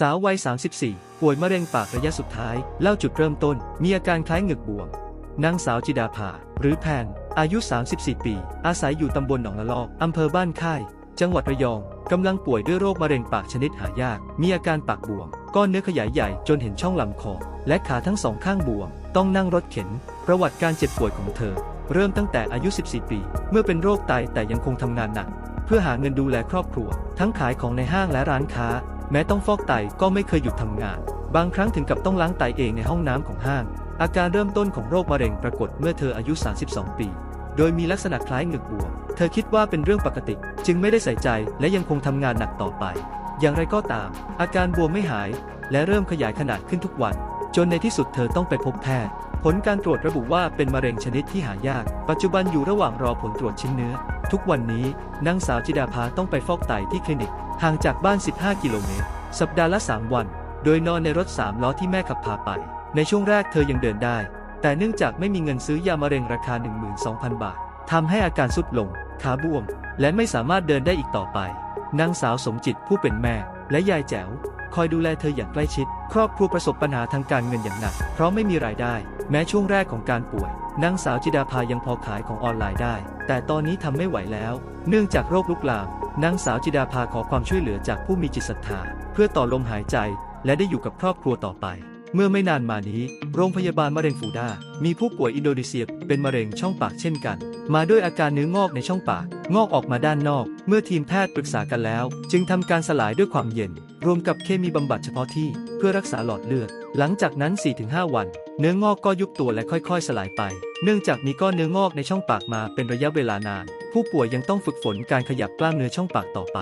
สาววัย 34 ป่วยมะเร็งปากระยะสุดท้าย เล่าจุดเริ่มต้น มีอาการคล้ายเหงึกบวม นางสาวจิดาภา หรือแพน อายุ 34 ปี อาศัยอยู่ตำบลหนองละลอก อำเภอบ้านค่าย จังหวัดระยอง กำลังป่วยด้วยโรคมะเร็งปากชนิดหายาก มีอาการปากบวม ก้อนเนื้อขยายใหญ่จนเห็นช่องลำคอ และขาทั้งสองข้างบวม ต้องนั่งรถเข็น ประวัติการเจ็บป่วยของเธอ เริ่มตั้งแต่อายุ 14 ปี เมื่อเป็นโรคไตแต่ยังคงทำงานหนัก เพื่อหาเงินดูแลครอบครัว ทั้งขายของในห้างและร้านค้า แม้ต้องฟอกไตก็ไม่เคยหยุดทำงาน บางครั้งถึงกับต้องล้างไตเองในห้องน้ำของห้าง อาการเริ่มต้นของโรคมะเร็งปรากฏเมื่อเธออายุ 32 ปี โดยมีลักษณะคล้ายเหงึกบวม เธอคิดว่าเป็นเรื่องปกติ จึงไม่ได้ใส่ใจและยังคงทำงานหนักต่อไป อย่างไรก็ตาม อาการบวมไม่หาย และเริ่มขยายขนาดขึ้นทุกวัน จนในที่สุดเธอต้องไปพบแพทย์ ผลการตรวจระบุว่าเป็นมะเร็งชนิดที่หายาก ปัจจุบันอยู่ระหว่างรอผลตรวจชิ้นเนื้อ ทุกวันนี้นางสาวจิดาภาต้องไปฟอกไตที่คลินิก ห่างจากบ้าน 15 กิโลเมตร สัปดาห์ละ 3 วัน โดยนอนในรถ 3 ล้อที่แม่ขับพาไป ในช่วงแรกเธอยังเดินได้ แต่เนื่องจากไม่มีเงินซื้อยามะเร็งราคา 12,000 บาท ทำให้อาการสุดลง ขาบวม และไม่สามารถเดินได้อีกต่อไป นางสาวสมจิตผู้เป็นแม่ และยายแจ๋ว คอยดูแลเธออย่างใกล้ชิด ครอบครัวประสบปัญหาทางการเงินอย่างหนัก เพราะไม่มีรายได้ แม้ช่วงแรกของการป่วย นางสาวจิดาภายังพอขายของออนไลน์ได้ แต่ตอนนี้ทำไม่ไหวแล้ว เนื่องจากโรคลุกลาม นางสาวจิดาภาขอความช่วยเหลือจากผู้มีจิตศรัทธา เพื่อต่อลมหายใจ และได้อยู่กับครอบครัวต่อไป เมื่อไม่นานมานี้ โรงพยาบาลมะเร็งฟูดา มีผู้ป่วยอินโดนีเซียเป็นมะเร็งช่องปากเช่นกัน มาด้วยอาการเนื้องอกในช่องปาก งอกออกมาด้านนอก เมื่อทีมแพทย์ปรึกษากันแล้ว จึงทำการสลายด้วยความเย็น รวมกับเคมีบำบัดเฉพาะที่ เพื่อรักษาหลอดเลือด หลังจากนั้น 4-5 วัน เนื้องอกก็ยุบตัวและค่อยๆ สลายไป เนื่องจากมีก้อนเนื้องอกในช่องปากมาเป็นระยะเวลานาน ผู้ป่วยยังต้องฝึกฝนการขยับกล้ามเนื้อช่องปากต่อไป